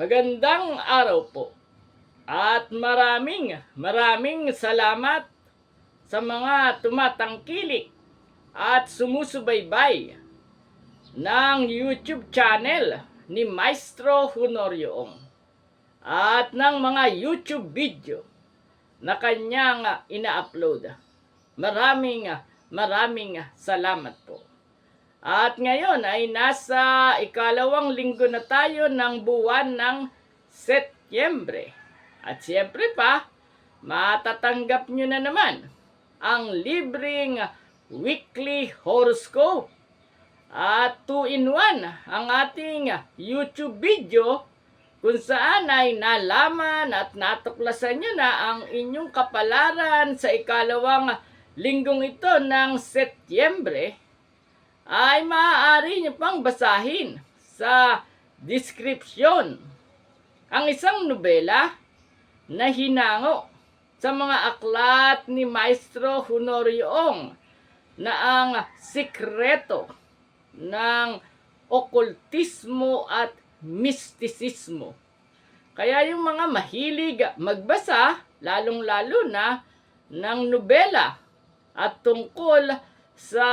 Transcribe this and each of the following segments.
Magandang araw po. At maraming maraming salamat sa mga tumatangkilik at sumusubaybay ng YouTube channel ni Maestro Honorioong at ng mga YouTube video na kanyang ina-upload. Maraming maraming salamat po. At ngayon ay nasa ikalawang linggo na tayo ng buwan ng Setyembre. At siyempre pa, matatanggap nyo na naman ang libreng weekly horoscope. At 2-in-1 ang ating YouTube video kung saan ay nalaman at natuklasan nyo na ang inyong kapalaran sa ikalawang linggong ito ng Setyembre ay maaari nyo pang basahin sa description ang isang nobela na hinango sa mga aklat ni Maestro Honorioong na ang sikreto ng okultismo at mistisismo. Kaya yung mga mahilig magbasa, lalong-lalo na ng nobela at tungkol sa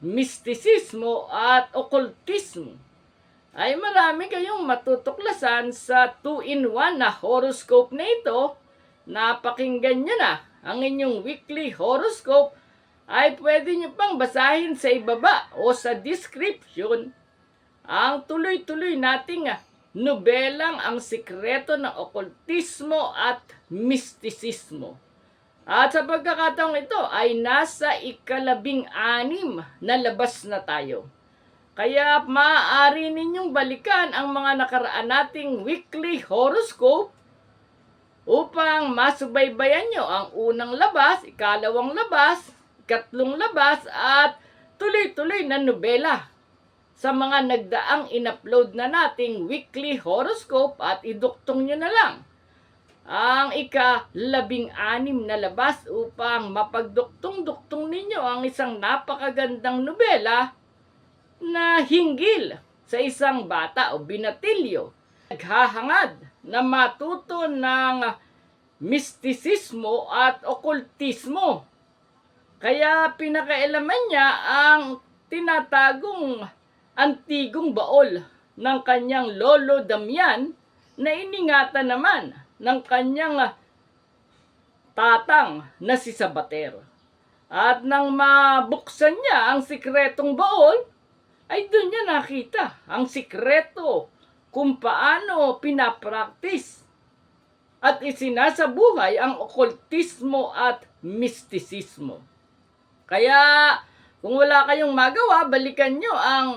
mistisismo at okultismo, ay marami kayong matutuklasan sa 2-in-1 na horoscope na ito. Napakinggan nyo na ang inyong weekly horoscope ay pwede nyo pang basahin sa ibaba o sa description ang tuloy-tuloy nating nobelang ang sikreto ng okultismo at mistisismo. At sa pagkakataong ito ay nasa ikalabing anim na labas na tayo. Kaya maaari ninyong balikan ang mga nakaraan nating weekly horoscope upang masubaybayan nyo ang unang labas, ikalawang labas, ikatlong labas at tuloy-tuloy na nobela sa mga nagdaang in-upload na nating weekly horoscope at iduktong nyo na lang ang ika-labing anim na labas upang mapagduktong-duktong ninyo ang isang napakagandang nobela na hinggil sa isang bata o binatilyo naghahangad na matuto ng mistisismo at okultismo. Kaya pinakailaman niya ang tinatagong antigong baol ng kanyang lolo Damian na iningatan naman ng kanyang tatang na si Sabater. At nang mabuksan niya ang sikretong baol, ay doon niya nakita ang sikreto kung paano pinapraktis at isinasabuhay ang okultismo at mistisismo. Kaya kung wala kayong magawa, balikan nyo ang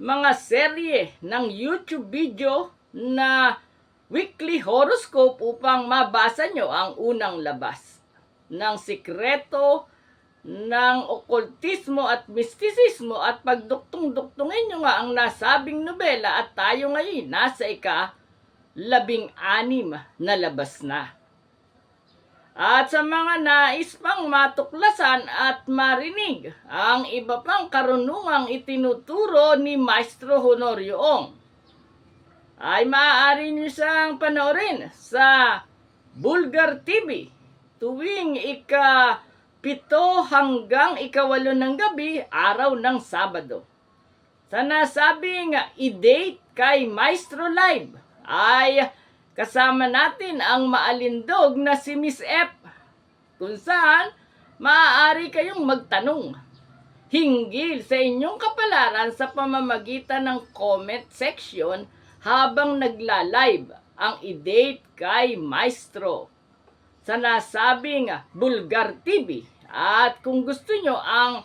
mga serye ng YouTube video na weekly horoscope upang mabasa nyo ang unang labas ng sikreto ng okultismo at mistisismo at pagduktong-duktungin nyo nga ang nasabing nobela at tayo ngayon nasa ika labing anim na labas na. At sa mga nais pang matuklasan at marinig ang iba pang karunungang itinuturo ni Maestro Honorioong, ay maaari niyo siyang panoorin sa Bulgar TV tuwing ika pito hanggang ikawalo ng gabi, araw ng Sabado. Sa nasabing i-date kay Maestro Live ay kasama natin ang maalindog na si Miss F kung saan maaari kayong magtanong hinggil sa inyong kapalaran sa pamamagitan ng comment section habang nagla-live ang i-date kay Maestro sa nasabing Bulgar TV. At kung gusto nyo ang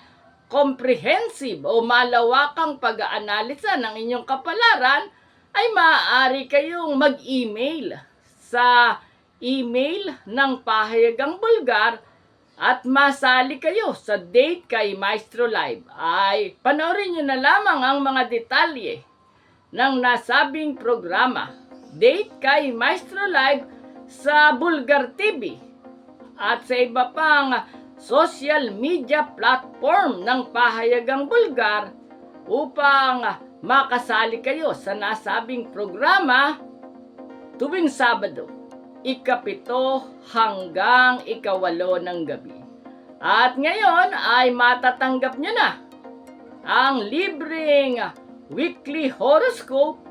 comprehensive o malawakang pag-aanalisa ng inyong kapalaran, ay maaari kayong mag-email sa email ng Pahayagang Bulgar at masali kayo sa date kay Maestro Live. Ay panoorin nyo na lamang ang mga detalye ng nasabing programa. Date kay Maestro Live sa Bulgar TV at sa iba pang social media platform ng Pahayagang Bulgar upang makasali kayo sa nasabing programa tuwing Sabado, ikapito hanggang ikawalo ng gabi. At ngayon ay matatanggap nyo na ang libreng weekly horoscope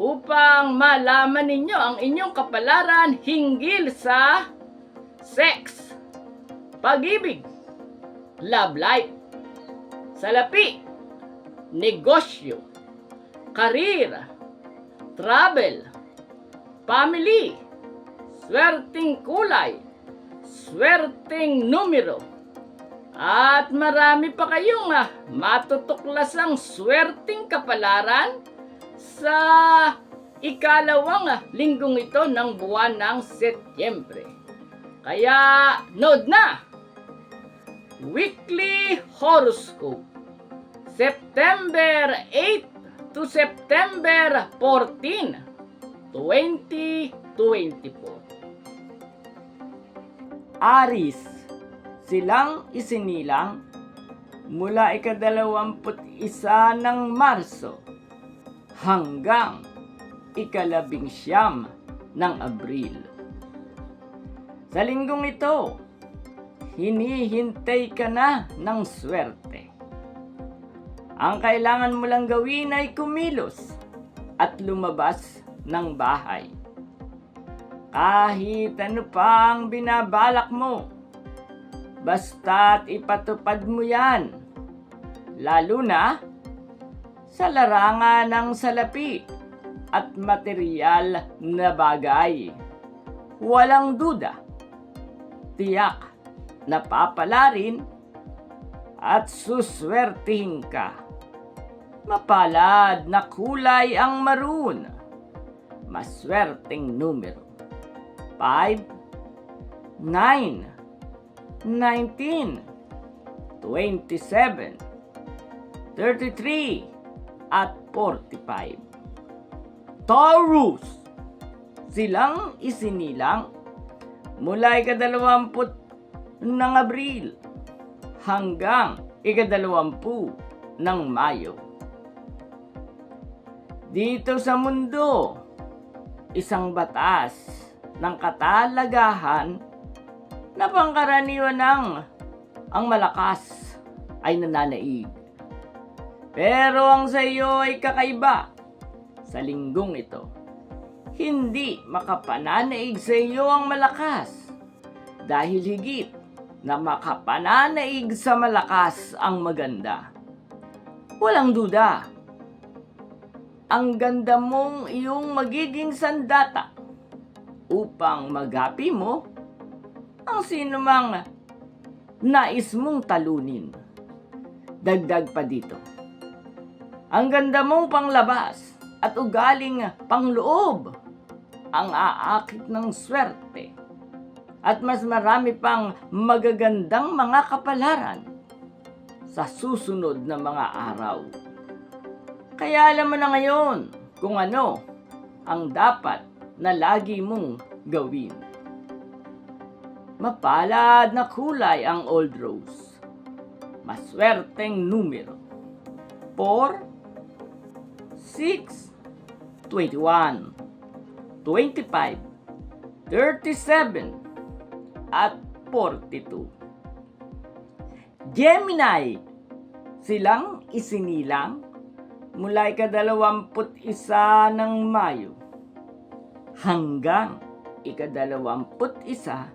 upang malaman ninyo ang inyong kapalaran hinggil sa sex, pag-ibig, love life, salapi, negosyo, karir, travel, family, swerting kulay, swerting numero, at marami pa kayong ah, matutuklasang swerting kapalaran sa ikalawang ah, linggong ito ng buwan ng Setyembre. Kaya, nod na! Weekly Horoscope September 8 to September 14, 2024 Aris Silang isinilang mula ikadalawamput isa ng Marso hanggang ikalabing siyam ng Abril. Sa linggong ito, hinihintay ka na ng swerte. Ang kailangan mo lang gawin ay kumilos at lumabas ng bahay. Kahit ano pa ang binabalak mo, basta't ipatupad mo yan. Lalo na sa larangan ng salapi at material na bagay. Walang duda, tiyak na papalarin at suswertihin ka. Mapalad na kulay ang maroon. Maswerteng numero. 5, 9, 19, 27, 33, at 45. Taurus! Silang isinilang mula ikadalawamput ng Abril hanggang ikadalawampu ng Mayo. Dito sa mundo, isang batas ng katalagahan na pangkaraniwan ng ang malakas ay nananaig. Pero ang sa iyo ay kakaiba sa linggong ito. Hindi makapananaig sa iyo ang malakas dahil higit na makapananaig sa malakas ang maganda. Walang duda. Ang ganda mong iyong magiging sandata upang magapi mo ang sinumang nais mong talunin. Dagdag pa dito. Ang ganda mong panglabas at ugaling pangloob ang aakit ng swerte at mas marami pang magagandang mga kapalaran sa susunod na mga araw. Kaya alam mo na ngayon kung ano ang dapat na lagi mong gawin. Mapalad na kulay ang old rose. Maswerteng numero. 4, 6, 21, 25, 37, at 42. Gemini, silang isinilang mula ikadalawamput isa ng Mayo hanggang ikadalawamput isa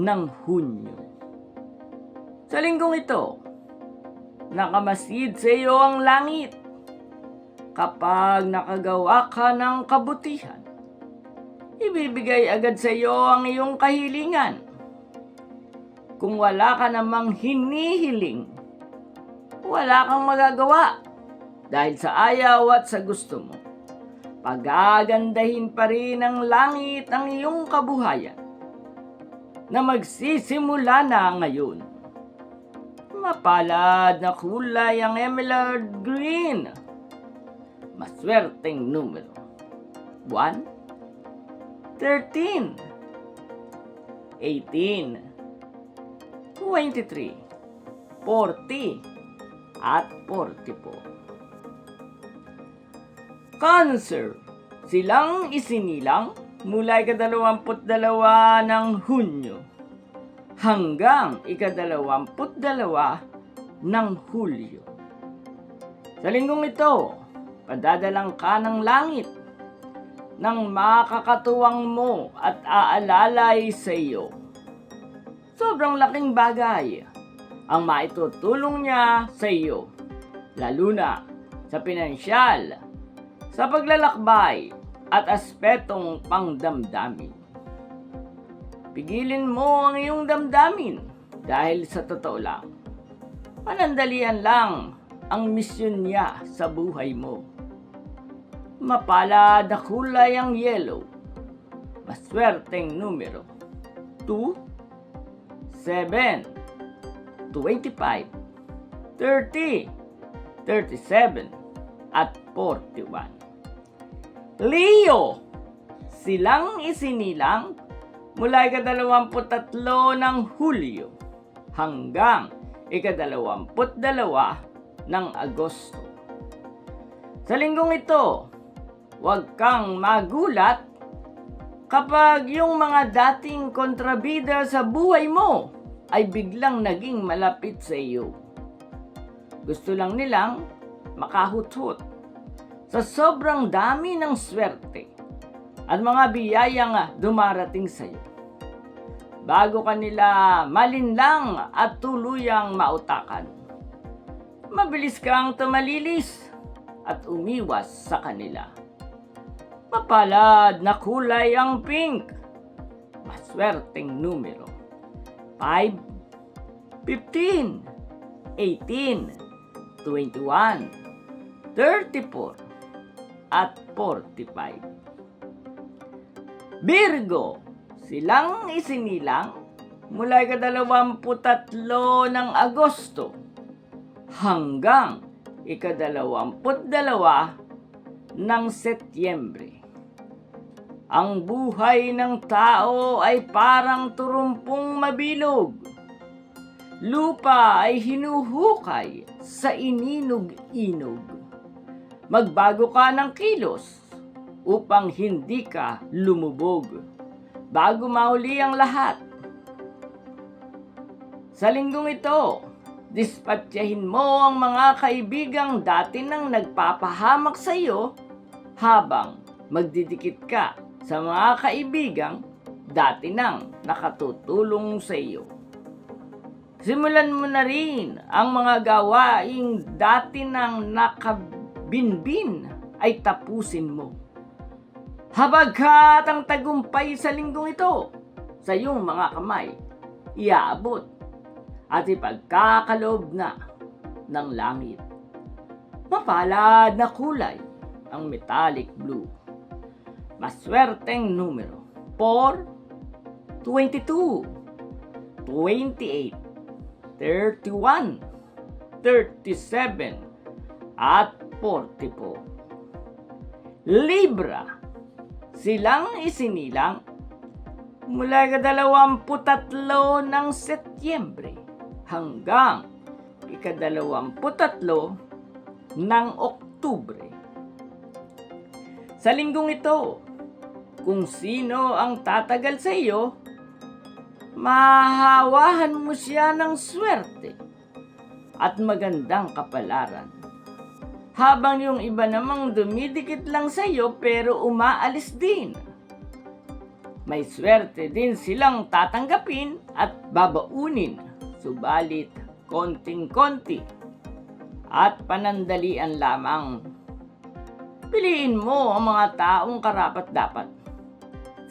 ng Hunyo. Sa linggong ito, nakamasid sa iyo ang langit kapag nakagawa ka ng kabutihan. Ibibigay agad sa iyo ang iyong kahilingan. Kung wala ka namang hinihiling, wala kang magagawa dahil sa ayaw at sa gusto mo. Pagagandahin pa rin ng langit ang iyong kabuhayan na magsisimula na ngayon. Mapalad na kulay ang emerald green. Maswerteng numero. 1, 13, 18, 23, 40, at 44. Cancer, silang isinilang mula ikadalawamput dalawa ng Hunyo hanggang ikadalawamput dalawa ng Hulyo. Sa linggong ito, padadalang ka ng langit ng makakatuwang mo at aalalay sa iyo. Sobrang laking bagay ang maitutulong niya sa iyo, lalo na sa pinansyal, sa paglalakbay at aspetong pangdamdamin. Pigilin mo ang iyong damdamin dahil sa totoo lang, panandalian lang ang misyon niya sa buhay mo. Mapalad na kulay ang yellow. Maswerteng numero. 2, 7, 25, 30, 37, at 41. Leo! Silang isinilang mula ikadalawamputatlo ng Hulyo hanggang ikadalawamput dalawa ng Agosto. Sa linggong ito, huwag kang magulat kapag yung mga dating kontrabida sa buhay mo ay biglang naging malapit sa iyo. Gusto lang nilang makahuthot sa sobrang dami ng swerte at mga biyayang dumarating sa iyo. Bago kanila malinlang at tuluyang mautakan, mabilis kang tumalilis at umiwas sa kanila. Mapalad na kulay ang pink. Maswerteng numero. 5, 15, 18, 21, 34, at 45. Virgo, silang isinilang mula ikadalawamputatlo ng Agosto hanggang ikadalawamput dalawa ng Setyembre. Ang buhay ng tao ay parang turumpong mabilog. Lupa ay hinuhukay sa ininog-inog. Magbago ka ng kilos upang hindi ka lumubog bago mauli ang lahat. Sa linggong ito, dispatyahin mo ang mga kaibigang dati nang nagpapahamak sa iyo habang magdidikit ka sa mga kaibigang dati nang nakatutulong sa iyo. Simulan mo na rin ang mga gawaing dati nang nakabinbin ay tapusin mo. Habagkat ang tagumpay sa linggong ito sa iyong mga kamay, iaabot at ipagkakalob na ng langit. Mapalad na kulay ang metallic blue. Maswerteng numero 4, 22, 28, 31, 37, at 44. Libra, silang isinilang mula ikadalawamputatlo ng Setyembre hanggang ikadalawamputatlo ng Oktubre. Sa linggong ito, kung sino ang tatagal sa iyo, mahahawahan mo siya ng swerte at magandang kapalaran. Habang yung iba namang dumidikit lang sa iyo pero umaalis din. May swerte din silang tatanggapin at babaunin, subalit konting-konti at panandalian lamang. Piliin mo ang mga taong karapat-dapat.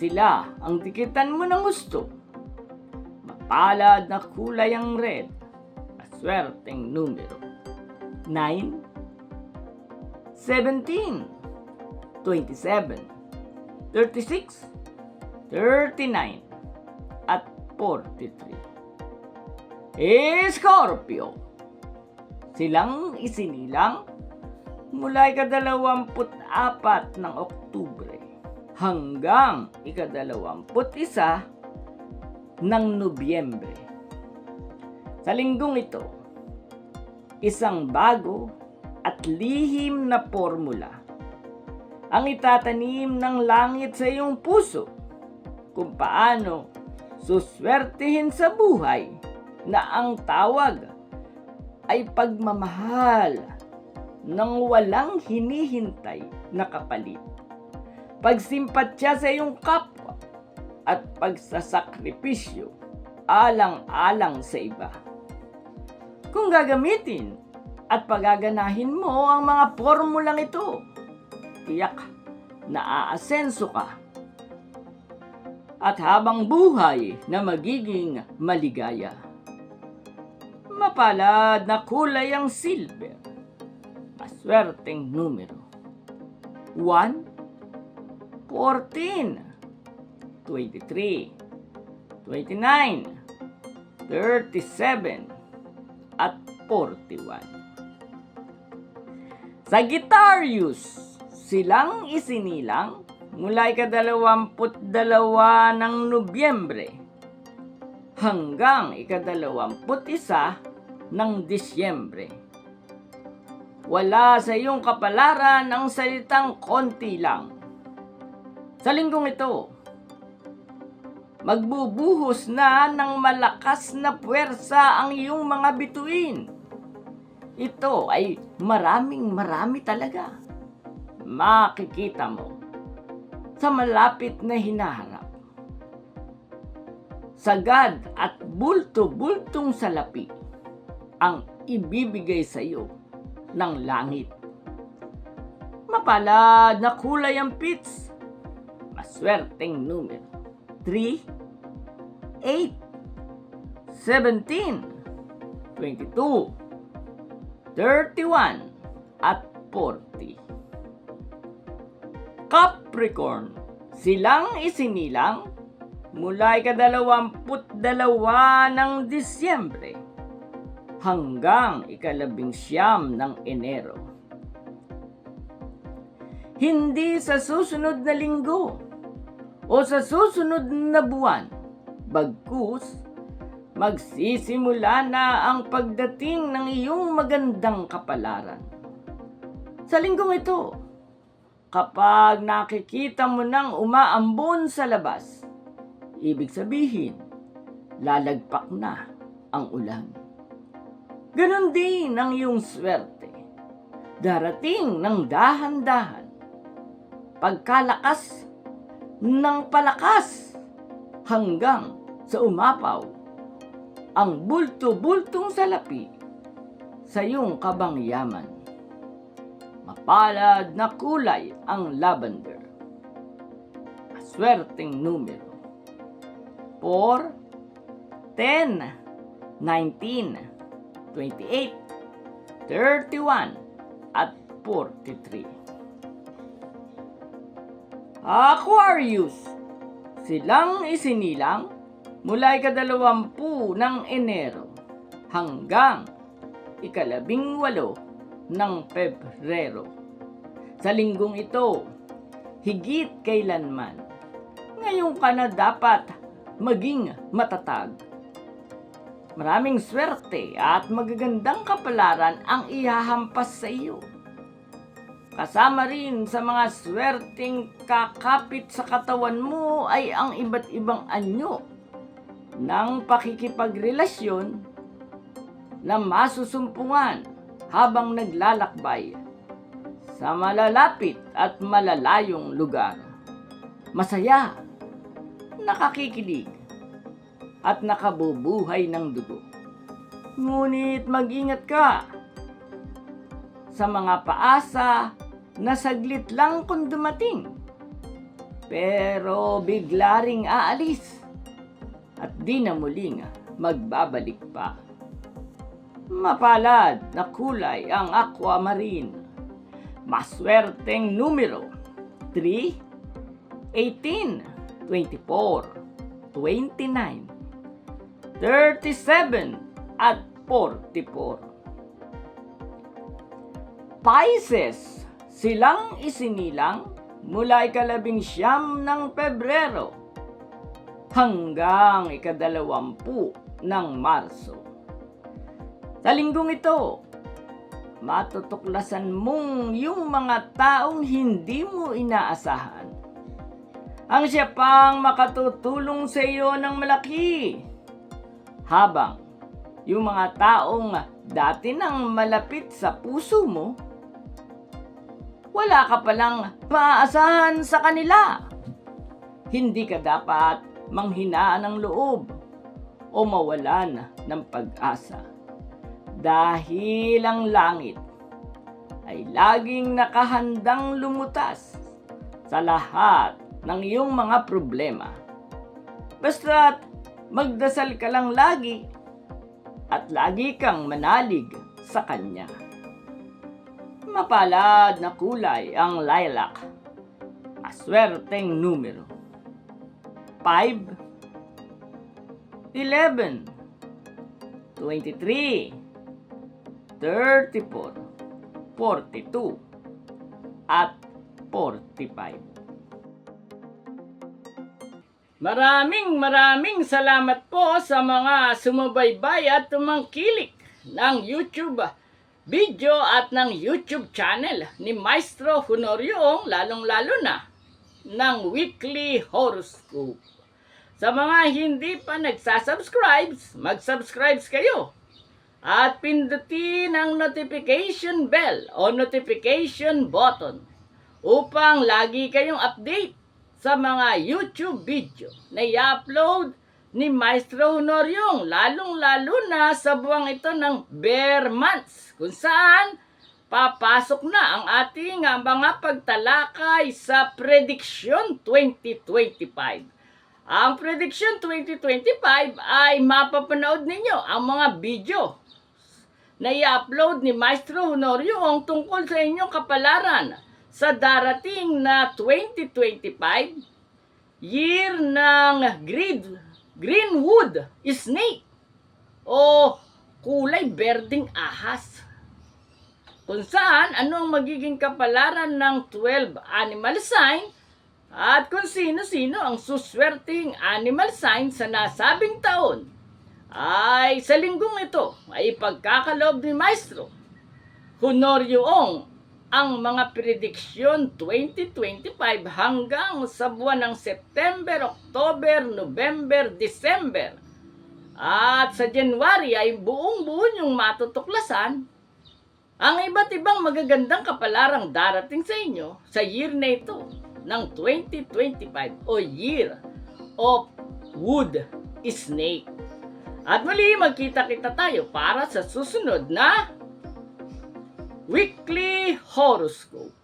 Sila ang dikitan mo ng gusto. Mapalad na kulay ang red. Maswerteng numero. 9, 17, 27, 36, 39, at 43. Scorpio. Silang isinilang mula ikadalawamput apat ng Oktubre hanggang ikadalawamput isa ng Nobyembre. Sa linggong ito, isang bago at lihim na formula ang itatanim ng langit sa iyong puso kung paano suswertihin sa buhay na ang tawag ay pagmamahal ng walang hinihintay na kapalit. Pagsimpatya sa iyong kapwa at pagsasakripisyo alang-alang sa iba. Kung gagamitin at pagaganahin mo ang mga formulang ito, tiyak na aasenso ka at habang buhay na magiging maligaya. Mapalad na kulay ang silver. Maswerteng numero. 1, 14, 23, 29, 37, at 41. Sagittarius, silang isinilang mula ikadalawamput dalawa ng Nobyembre hanggang ikadalawamput isa ng Disyembre. Wala sa iyong kapalaran ang salitang konti lang. Sa linggong ito, magbubuhos na ng malakas na puwersa ang iyong mga bituin. Ito ay maraming marami talaga. Makikita mo sa malapit na hinaharap. Sagad at bulto-bultong salapi ang ibibigay sa iyo ng langit. Mapalad na kulay ang pits. Maswerteng numero. 3, 8, 17, 22, 31, at 40. Capricorn, silang isinilang mula ikadalawamput dalawa ng Disyembre hanggang ikalabing siyam ng Enero. Hindi sa susunod na linggo o sa susunod na buwan, bagkus magsisimula na ang pagdating ng iyong magandang kapalaran. Sa linggong ito, kapag nakikita mo nang umaambon sa labas, ibig sabihin, lalagpak na ang ulan. Ganon din ang iyong swerte. Darating ng dahan-dahan. Pagkalakas ng palakas hanggang sa umapaw ang bulto-bultong salapi sa iyong kabangyaman. Mapalad na kulay ang lavender. Maswerteng numero. 4, 10, 19, 28, 31, at 43. Aquarius, silang isinilang mula ikadalawampu ng Enero hanggang ikalabing walo ng Pebrero. Sa linggong ito, higit kailanman, ngayon ka na dapat maging matatag. Maraming swerte at magagandang kapalaran ang ihahampas sa iyo. Kasama rin sa mga swerteng kakapit sa katawan mo ay ang iba't ibang anyo ng pakikipagrelasyon na masusumpungan habang naglalakbay sa malalapit at malalayong lugar. Masaya, nakakikilig, at nakabubuhay ng dugo. Ngunit mag-ingat ka sa mga paasa na saglit lang kung dumating. Pero bigla ring aalis at di na muling magbabalik pa. Mapalad na kulay ang aquamarine. Maswerteng numero 3, 18, 24, 29, 37, at 44. Pisces, silang isinilang mula ikalabing siyam ng Pebrero hanggang ikadalawampu ng Marso. Sa linggong ito, matutuklasan mong yung mga taong hindi mo inaasahan. Ang siya pang makatutulong sa iyo ng malaki. Habang yung mga taong dati nang malapit sa puso mo, wala ka palang maaasahan sa kanila. Hindi ka dapat manghinaan ng loob o mawalan ng pag-asa. Dahil ang langit ay laging nakahandang lumutas sa lahat ng iyong mga problema. Basta't magdasal ka lang lagi at lagi kang manalig sa Kanya. Mapalad na kulay ang lilac. Aswerteng numero. 5 11 23 34 42 at 45 Maraming maraming salamat po sa mga sumubaybay at tumangkilik ng YouTube video at ng YouTube channel ni Maestro Honorio lalong-lalo na ng Weekly Horoscope. Sa mga hindi pa nagsasubscribe, mag-subscribe kayo at pindutin ang notification bell o notification button upang lagi kayong update sa mga YouTube video na i-upload ni Maestro Honoryong lalong-lalo na sa buwang ito ng Bear Months kung saan papasok na ang ating ah, mga pagtalakay sa Prediction 2025. Ang Prediction 2025 ay mapapanood ninyo ang mga video na i-upload ni Maestro Honorio ang tungkol sa inyong kapalaran sa darating na 2025 year ng grid, Greenwood Snake o kulay berding ahas. Kung saan ano ang magiging kapalaran ng 12 animal sign at kung sino-sino ang suswerting animal sign sa nasabing taon ay sa linggong ito ay pagkakalob ni Maestro Honorio Ong ang mga prediksyon 2025 hanggang sa buwan ng September, October, November, December. At sa January ay buong-buo yung matutuklasan ang iba't ibang magagandang kapalarang darating sa inyo sa year na ito ng 2025 o Year of Wood Snake. At muli magkita-kita tayo para sa susunod na Weekly Horoscope.